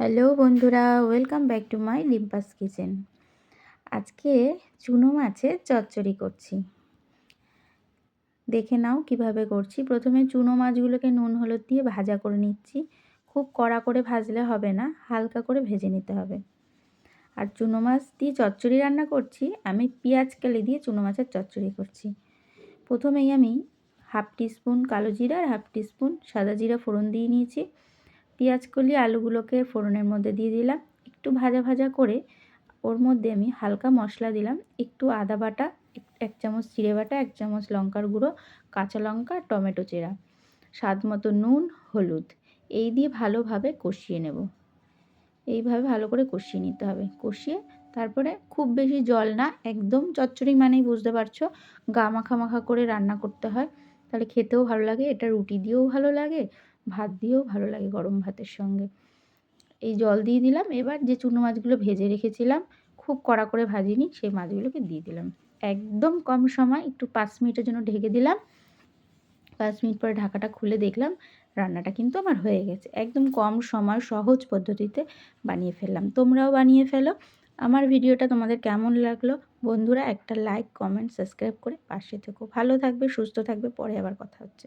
Hello বন্ধুরা, welcome back to my Limpas kitchen. আজকে চুনো মাছের চচ্চড়ি করছি। দেখে নাও কীভাবে করছি। প্রথমে চুনো মাছগুলোকে নুন হলুদ দিয়ে ভাজা করে নিচ্ছি। খুব কড়া করে ভাজলে হবে না, হালকা করে ভেজে নিতে হবে। আর চুনো মাছ দিয়ে চচ্চড়ি রান্না করছি। আমি পেঁয়াজ কেলে দিয়ে চুনো মাছের চচ্চড়ি করছি। প্রথমেই আমি হাফ টিস্পুন কালো জিরা আর হাফ টিস্পুন সাদা জিরা ফোড়ন দিয়ে নিয়েছি। পেঁয়াজ কলি আলুগুলোকে ফোড়নের মধ্যে দিয়ে দিলাম। একটু ভাজা ভাজা করে ওর মধ্যে আমি হালকা মশলা দিলাম। একটু আদা বাটা, এক চামচ চিড়ে বাটা, এক চামচ লঙ্কার গুঁড়ো, কাঁচা লঙ্কা, টমেটো চেরা। স্বাদ মতো নুন, হলুদ। এই দিয়ে ভালোভাবে কষিয়ে নেব। এইভাবে ভালো করে কষিয়ে নিতে হবে। কষিয়ে তারপরে খুব বেশি জল না, একদম চচ্চড়ি মানেই বুঝতে পারছ। গা মাখা মাখা করে রান্না করতে হয়। তাহলে খেতেও ভালো লাগে, এটা রুটি দিয়েও ভালো লাগে ভাত দিয়েও ভালো লাগে গরম ভাতের সঙ্গে। এই জল দিয়ে দিলাম। এবার যে চুনো মাছগুলো ভেজে রেখেছিলাম, খুব কড়া করে ভাজিনি, সেই মাছগুলোকে দিয়ে দিলাম। একদম কম সময়, একটু পাঁচ মিনিটের জন্য ঢেকে দিলাম। পাঁচ মিনিট পরে ঢাকাটা খুলে দেখলাম, রান্নাটা কিন্তু আমার হয়ে গেছে। একদম কম সময়, সহজ পদ্ধতিতে বানিয়ে ফেললাম। তোমরাও বানিয়ে ফেলো। আমার ভিডিওটা তোমাদের কেমন লাগল? বন্ধুরা একটা লাইক কমেন্ট সাবস্ক্রাইব করে পাশে থেকো। ভালো থাকবে, সুস্থ থাকবে, পরে আবার কথা হচ্ছে।